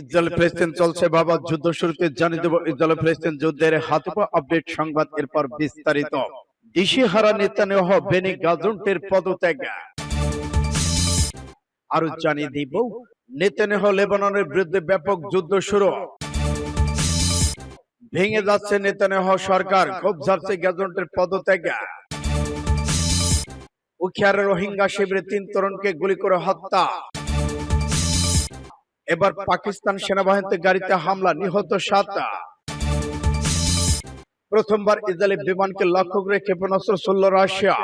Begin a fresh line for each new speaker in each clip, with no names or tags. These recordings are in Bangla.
ইসরায়েল ফিলিস্তিন চলছে বাবা যুদ্ধ শুরুতে জানিয়ে দেব ইসরায়েল ফিলিস্তিন যুদ্ধের আপডেট সংবাদ এরপর বিস্তারিত বেনি গাজন্টের পদত্যাগ আরো জানিয়ে দিব লেবাননের বিরুদ্ধে ব্যাপক যুদ্ধ শুরু ভেঙে যাচ্ছে নেতানেহ সরকার ক্ষোভ ঝাড়ছে গাজন্টের পদত্যাগ উখিয়ার রোহিঙ্গা শিবিরে তিন তরুণকে গুলি করে হত্যা এবার পাকিস্তান সেনাবাহিনীতে গাড়িতে হামলা নিহত সাতা প্রথমবার ইসরায়েলি বিমানকে লক্ষ্য করে ক্ষেপণাস্ত্র চলল রাশিয়া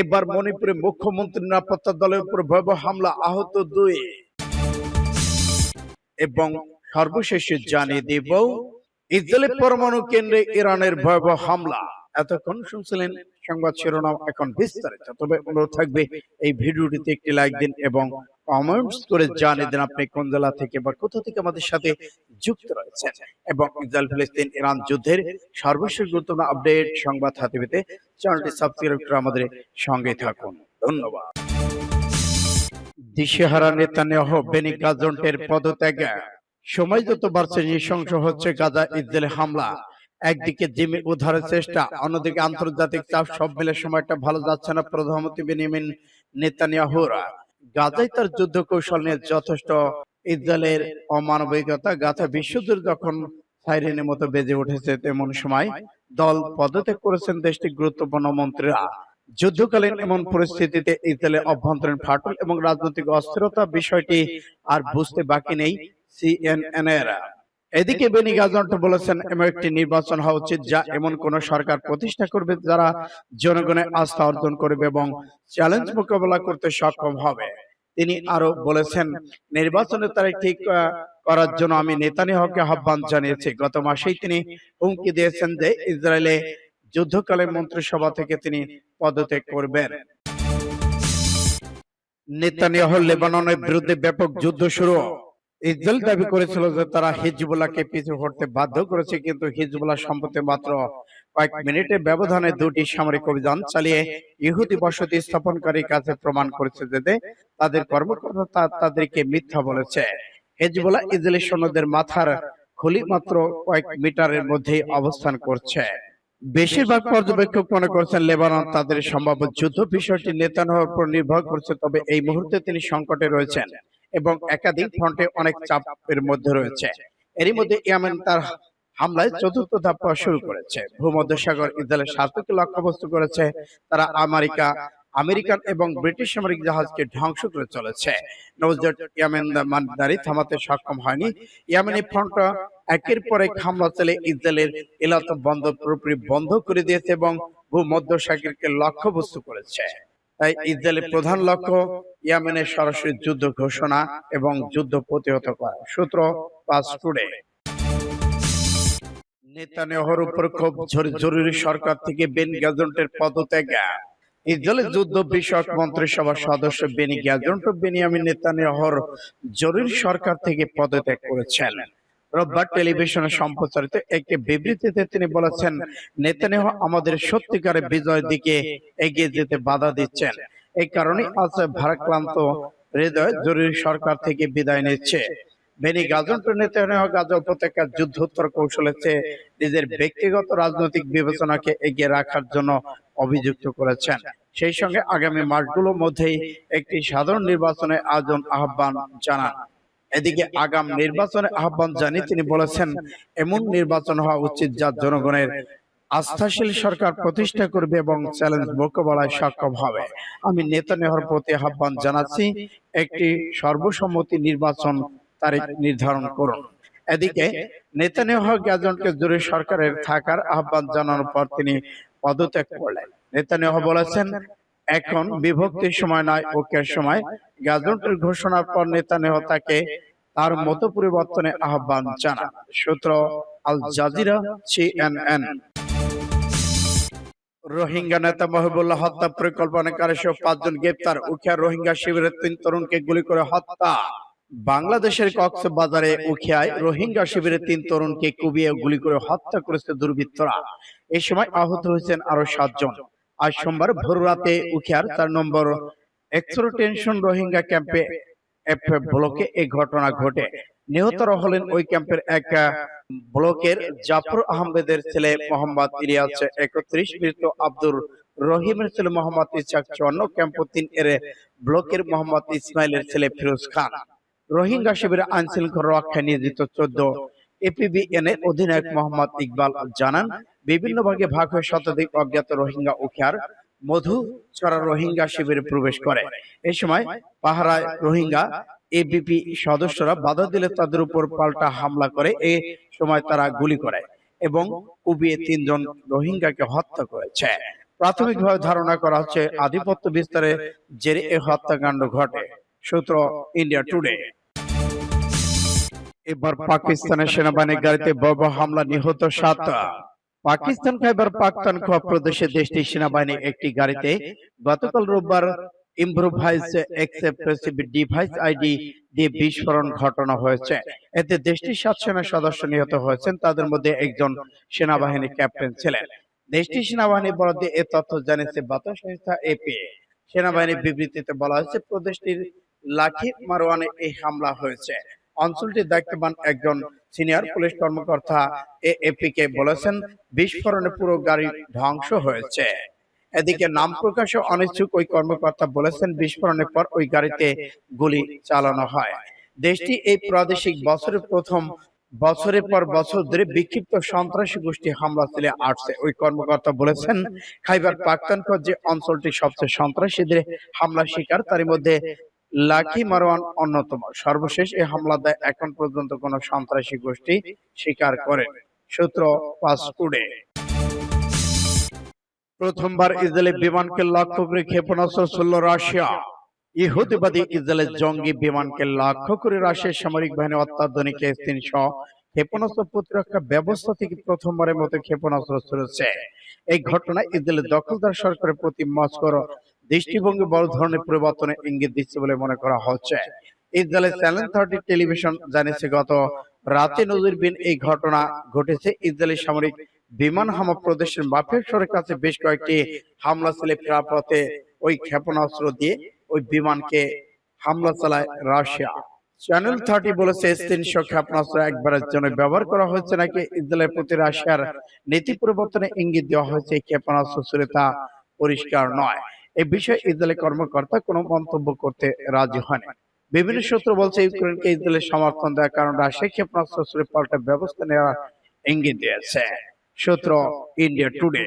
এবার মণিপুরে মুখ্যমন্ত্রী নিরাপত্তা দলের উপর ভয়াবহ হামলা আহত দুই এবং সর্বশেষে জানিয়ে দিব ইসরায়েলি পরমাণু কেন্দ্রে ইরানের ভয়াবহ হামলা এতক্ষণ শুনছিলেন সংবাদ শিরোনাম এখন বিস্তারিত তবে অনুরোধ থাকবে এই ভিডিওটিতে একটি লাইক দিন এবং কমেন্টস করে জানিয়ে দেন আপনি কোন জেলা থেকে বা কোথা থেকে আমাদের সাথে যুক্ত রয়েছেন এবং ইসরায়েল ফিলিস্তিন ইরান যুদ্ধের সর্বশেষ গুরুত্বপূর্ণ আপডেট সংবাদ হাতে পেতে চ্যানেলটি সাবস্ক্রাইব করে আমাদের সঙ্গে থাকুন ধন্যবাদ দিশেহারা নেতানিয়াহ বেনি গাজন্টের পদত্যাগ সময় যত বাড়ছে নৃশংস হচ্ছে গাজা ইসরায়েল হামলা একদিকে জিমি উদ্ধারের চেষ্টা অন্যদিকে আন্তর্জাতিক চাপ সব মিলে সময়টা ভালো যাচ্ছে না প্রধানমন্ত্রী বেনিমিন নেতানিয়াহুরা গাজায় তার যুদ্ধ কৌশল নিয়ে যথেষ্ট ইসরায়েলের অমানবিকতা গাথা বিশ্বদূর যখন সাইরেনের মতো বেজে উঠেছে তেমন সময় দল পদত্যাগ করেছেন দেশটির গুরুত্বপূর্ণ মন্ত্রীরা যুদ্ধকালীন এমন পরিস্থিতিতে ইসরায়েলের অভ্যন্তরীণ ফাটল এবং রাজনৈতিক অস্থিরতা বিষয়টি আর বুঝতে বাকি নেই সিএনএন এর এদিকে বেনি গাজন্ট বলেছেন এমন একটি নির্বাচন হওয়া উচিত যা এমন কোন সরকার প্রতিষ্ঠা করবে যারা জনগণের আস্থা অর্জন করবে এবং চ্যালেঞ্জ মোকাবেলা করতে সক্ষম হবে তিনি আরো বলেছেন নির্বাচনের তারিখ ঠিক করার জন্য আমি নেতানিয়াহুকে আহ্বান জানিয়েছি গত মাসেই তিনি হুমকি দিয়েছেন যে ইসরায়েলে যুদ্ধকালে মন্ত্রিসভা থেকে তিনি পদত্যাগ করবেন নেতানিয়াহুর লেবাননের বিরুদ্ধে ব্যাপক যুদ্ধ শুরু ইসরায়েল দাবি করেছিল যে তারা হিজবুল্লাহকে পিছু হটতে বাধ্য করেছে কিন্তু হিজবুল্লাহ সম্পত্তি মাত্র কয়েক মিনিটের ব্যবধানে দুটি সামরিক অভিযান চালিয়ে ইহুদি বসতি কাছে প্রমাণ করেছে যে তাদের কর্মকর্তা তাদেরকে মিথ্যা বলেছে ইসরায়েলি সৈন্যদের মাথার খুলি মাত্র কয়েক মিটারের মধ্যেই অবস্থান করছে বেশিরভাগ পর্যবেক্ষক মনে করছেন লেবানন তাদের সম্ভাব্য যুদ্ধ বিষয়টি নেতানোর উপর নির্ভর করছে তবে এই মুহূর্তে তিনি সংকটে রয়েছেন এবং একাধিক ফ্রন্টে অনেক চাপের মধ্যে রয়েছে এরই মধ্যে ইয়ামেন তার হামলায় চতুর্থ ধাপ্পা শুরু করেছে ভূমধ্যসাগর ইসরায়েলের স্বার্থকে লক্ষ্যবস্তু করেছে তারা আমেরিকা আমেরিকান এবং ব্রিটিশ সামরিক জাহাজকে ধ্বংস করে চলেছে নৌজট ইয়ামেন মানদারি থামাতে সক্ষম হয়নি ইয়ামেনি ফ্রন্ট একের পর এক হামলা চলে ইসরায়েলের এলাকা বন্ধ পুরোপুরি বন্ধ করে দিয়েছে এবং ভূমধ্যসাগরকে লক্ষ্যবস্তু করেছে ইসরায়েলের প্রধান লক্ষ্য ইয়ামেনের সরাসরি যুদ্ধ ঘোষণা এবং যুদ্ধ প্রতিহত করা সূত্র পাঁচ টুডে নেতানিয়াহুর উপর খুব জরুরি সরকার থেকে বেন গ্যাজন্টের পদত্যাগ ইসরায়েলের যুদ্ধ বিষয়ক মন্ত্রিসভার সদস্য বেনি গ্যাজন্ট বেনিয়ামিন নেতানিয়াহুর জরুরি সরকার থেকে পদত্যাগ করেছেন রোববার টেলিভিশনে সম্প্রচারিত একটি বিবৃতিতে তিনি বলেছেন নেতানিহ আমাদের সত্যিকারের বিজয়ের দিকে এগিয়ে যেতে বাধা দিচ্ছেন এই কারণে আজ ভারাক্রান্ত হৃদয় জরুরি সরকার থেকে বিদায় নিচ্ছে বেনি গাজনপুর নেতানিহ গাজা উপত্যকার যুদ্ধোত্তর কৌশলে চেয়ে নিজের ব্যক্তিগত রাজনৈতিক বিবেচনাকে এগিয়ে রাখার জন্য অভিযুক্ত করেছেন সেই সঙ্গে আগামী মাসগুলোর মধ্যেই একটি সাধারণ নির্বাচনে আয়োজন আহ্বান জানান এদিকে আগাম নির্বাচনের আহ্বান জানিয়ে তিনি বলেছেন এমন নির্বাচন হওয়া উচিত যা জনগণের আস্থাশীল সরকার প্রতিষ্ঠা করবে এবং চ্যালেঞ্জ মোকাবেলায় সক্ষম হবে আমি নেতা নেহর প্রতি আহ্বান জানাচ্ছি একটি সর্বসম্মতি নির্বাচন তারিখ নির্ধারণ করুন এদিকে নেতা নেতানিয়াহু গাজনকে জোরে সরকারের থাকার আহ্বান জানানোর পর তিনি পদত্যাগ করলেন নেতা নেতানিয়াহু বলেছেন এখন বিভক্তির সময় নয় ঐক্যের সময় গাজনটির ঘোষণার পর নেতা নেহতাকে তার মত পরিবর্তনে আহ্বান জানা সূত্র আল জাজিরা সিএনএন রোহিঙ্গা নেতা মহিবুল্লাহ হত্যা পরিকল্পনাকারী সহ পাঁচজন গ্রেপ্তার উখিয়া রোহিঙ্গা শিবিরের তিন তরুণকে গুলি করে হত্যা বাংলাদেশের কক্সবাজারে উখিয়ায় রোহিঙ্গা শিবিরে তিন তরুণকে কুবিয়ে গুলি করে হত্যা করেছে দুর্বৃত্তরা এই সময় আহত হয়েছেন আরো সাতজন আজ সোমবার রাতে উখিয়ার চার নম্বর একশো টেনশন রোহিঙ্গা ক্যাম্পে ব্লকে এই ঘটনা ঘটে নিহতরা হলেন ওই ক্যাম্পের এক ব্লকের জাফর আহমেদের ছেলে মোহাম্মদ ইলিয়াস একত্রিশ মৃত আব্দুর রহিমের ছেলে মোহাম্মদ ইসাক চুয়ান্ন ক্যাম্প তিন এর ব্লকের মোহাম্মদ ইসমাইলের ছেলে ফিরোজ খান রোহিঙ্গা শিবিরে আইনশৃঙ্খলা রক্ষায় নিয়োজিত চোদ্দ এপিবিএন এর অধিনায়ক মোহাম্মদ ইকবাল জানান বিভিন্ন ভাগে ভাগ হয়ে শতাধিক অজ্ঞাত রোহিঙ্গা উখিয়ার মধু ছড়া রোহিঙ্গা শিবিরে প্রবেশ করে এ সময় পাহারায় রোহিঙ্গা এবিপি সদস্যরা বাধা দিলে তাদের উপর পাল্টা হামলা করে এ সময় তারা গুলি করে এবং কুবিয়ে তিনজন রোহিঙ্গাকে হত্যা করেছে প্রাথমিকভাবে ধারণা করা হচ্ছে আধিপত্য বিস্তারে জেরে এ হত্যাকাণ্ড ঘটে সূত্র ইন্ডিয়া টুডে এবার পাকিস্তানের সেনাবাহিনীর গাড়িতে বর্ব হামলা নিহত সাত পাকিস্তান খাইবার পাখতানখোয়া প্রদেশে দেশটির সেনাবাহিনী একটি গাড়িতে গতকাল রোববার তাদের মধ্যে একজন ক্যাপ্টেন ছিলেন সেনাবাহিনী তথ্য জানিয়েছে সংস্থা সেনাবাহিনীর বিবৃতিতে বলা হয়েছে প্রদেশটির লাঠি মারওয়ানে এই হামলা হয়েছে অঞ্চলটির দায়িত্ববান একজন সিনিয়র পুলিশ কর্মকর্তা এএপি কে বলেছেন বিস্ফোরণে পুরো গাড়ি ধ্বংস হয়েছে এদিকে নাম প্রকাশে অনিচ্ছুক ওই কর্মকর্তা বলেছেন বিস্ফোরণের পর ওই গাড়িতে গুলি চালানো হয় দেশটি এই প্রাদেশিক বছরের প্রথম বছরের পর বছর ধরে বিক্ষিপ্ত সন্ত্রাসী গোষ্ঠী হামলা চলে আসছে ওই কর্মকর্তা বলেছেন খাইবার পাখতানকর যে অঞ্চলটি সবচেয়ে সন্ত্রাসীদের হামলা শিকার তার মধ্যে লাঠি মারওয়ান অন্যতম সর্বশেষ এই হামলা দেয় এখন পর্যন্ত কোনো সন্ত্রাসী গোষ্ঠী স্বীকার করে সূত্র পাসকুডে প্রথমবার ইসরায়েলি বিমানকে লক্ষ্য করে ক্ষেপণাস্ত্র ছুড়ল রাশিয়া ইহুদিবাদী ইসরায়েলের জঙ্গি বিমানকে লক্ষ্য করে রাশিয়ার সামরিক বাহিনী অত্যাধুনিক এস তিনশো ক্ষেপণাস্ত্র প্রতিরক্ষা ব্যবস্থা থেকে প্রথমবারের মতো ক্ষেপণাস্ত্র ছুড়েছে এই ঘটনায় ইসরায়েলের দখলদার সরকারের প্রতি মস্কোর দৃষ্টিভঙ্গি বড় ধরনের পরিবর্তনের ইঙ্গিত দিচ্ছে বলে মনে করা হচ্ছে ইসরায়েলের চ্যানেল থার্টি টেলিভিশন জানিয়েছে গত রাতে বিন এই ঘটনা ঘটেছে ইসরায়েলের সামরিক বিমান হামা প্রদেশের মাফের শহরের কাছে বেশ কয়েকটি হামলা ছেলে প্রাপথে ওই ক্ষেপণাস্ত্র দিয়ে ওই বিমানকে হামলা চালায় রাশিয়া চ্যানেল থার্টি বলেছে তিনশো ক্ষেপণাস্ত্র একবারের জন্য ব্যবহার করা হয়েছে নাকি ইসরায়েলের প্রতি রাশিয়ার নীতি পরিবর্তনে ইঙ্গিত দেওয়া হয়েছে ক্ষেপণাস্ত্র ছিল তা পরিষ্কার নয় এ বিষয়ে ইসরায়েলের কর্মকর্তা কোনো মন্তব্য করতে রাজি হয়নি বিভিন্ন সূত্র বলছে ইউক্রেনকে ইসরায়েলের সমর্থন দেওয়ার কারণ রাশিয়া ক্ষেপণাস্ত্র পাল্টা ব্যবস্থা নেওয়ার ইঙ্গিত দিয়েছে সূত্র ইন্ডিয়া টুডে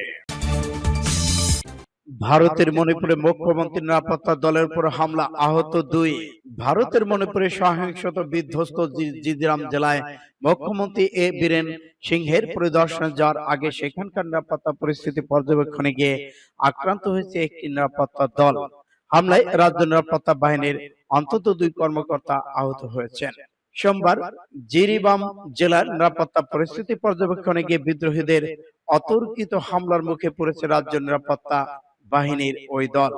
ভারতের মণিপুরে মুখ্যমন্ত্রী নিরাপত্তা দলের উপর হামলা আহত দুই ভারতের মণিপুরে সহিংসত বিধ্বস্ত জিদিরাম জেলায় মুখ্যমন্ত্রী এ বীরেন সিংহের পরিদর্শনে যাওয়ার আগে সেখানকার নিরাপত্তা পরিস্থিতি পর্যবেক্ষণে গিয়ে আক্রান্ত হয়েছে একটি নিরাপত্তা দল হামলায় রাজ্য নিরাপত্তা বাহিনীর অন্তত দুই কর্মকর্তা আহত হয়েছেন সোমবার জিরিবাম জেলার নিরাপত্তা পরিস্থিতি পর্যবেক্ষণে গিয়ে বিদ্রোহীদের অতর্কিত হামলার মুখে পড়েছে রাজ্য নিরাপত্তা বাহিনীর ওই দল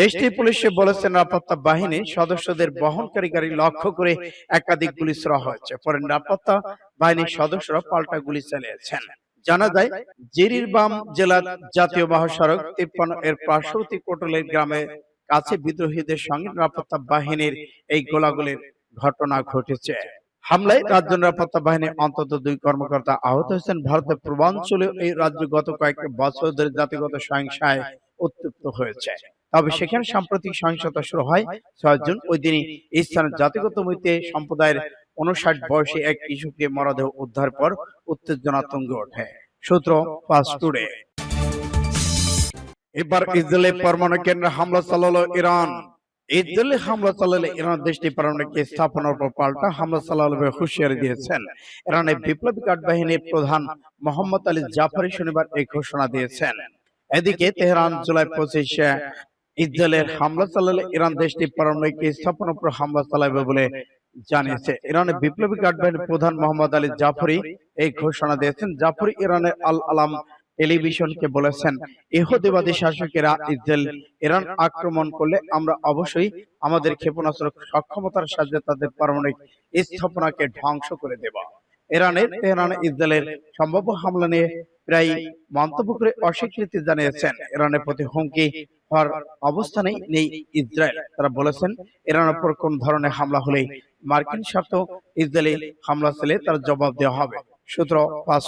দেশটির পুলিশে বলেছে নিরাপত্তা বাহিনী সদস্যদের বহনকারী গাড়ি লক্ষ্য করে একাধিক গুলি ছোড়া হয়েছে পরে নিরাপত্তা বাহিনীর সদস্যরা পাল্টা গুলি চালিয়েছেন জানা যায় জেরিরবাম জেলার জাতীয় মহাসড়ক তিপ্পান এর পার্শ্ববর্তী কোটলের গ্রামে কাছে বিদ্রোহীদের সঙ্গে নিরাপত্তা বাহিনীর এই গোলাগুলির ঘটনা ঘটেছে হামলায় রাজ্য নিরাপত্তা বাহিনী অন্তত দুই কর্মকর্তা আহত হয়েছেন ভারতের পূর্বাঞ্চলে এই রাজ্য গত কয়েকটি বছর ধরে জাতিগত সহিংসায় উত্তপ্ত হয়েছে তবে সেখানে সাম্প্রতিক সহিংসতা শুরু হয় ছয়জন ওই দিনই স্থানের জাতিগত মৈতে সম্প্রদায়ের উনষাট বয়সে এক কিশোরকে মরদেহ উদ্ধার পর উত্তেজনা তুঙ্গে ওঠে সূত্র পাঁচ টুডে এবার ইসরায়েলে পরমাণু কেন্দ্রে হামলা চালালো ইরান ইসরায়েলি হামলা চালালে ইরান দেশটি পাল্টা হামলা হুঁশিয়ারি দিয়েছেন ইরানের বিপ্লবী বাহিনীর প্রধান মোহাম্মদ আলী জাফারি শনিবার এই ঘোষণা দিয়েছেন এদিকে তেহরান জুলাই পঁচিশে ইসরায়েলের হামলা চালালে ইরান দেশটি পারমাণবিক স্থাপনার উপর হামলা চালাবে বলে জানিয়েছে ইরানের বিপ্লবী গার্ড বাহিনীর প্রধান মোহাম্মদ আলী জাফরি এই ঘোষণা দিয়েছেন জাফরি ইরানের আল আলাম টেলিভিশনকে বলেছেন ইহুদিবাদী শাসকেরা ইসরায়েল ইরান আক্রমণ করলে আমরা অবশ্যই আমাদের ক্ষেপণাস্ত্র সক্ষমতার সাহায্যে তাদের পারমাণবিক স্থাপনাকে ধ্বংস করে দেব ইরানের তেহরান ইসরায়েলের সম্ভাব্য হামলা নিয়ে প্রায় মন্তব্য করে অস্বীকৃতি জানিয়েছেন ইরানের প্রতি হুমকি হওয়ার অবস্থানেই নেই ইসরায়েল তারা বলেছেন ইরান ওপর কোন ধরনের হামলা হলে মার্কিন স্বার্থ ইসরায়েলের হামলা চলে তার জবাব দেওয়া হবে সূত্র পাস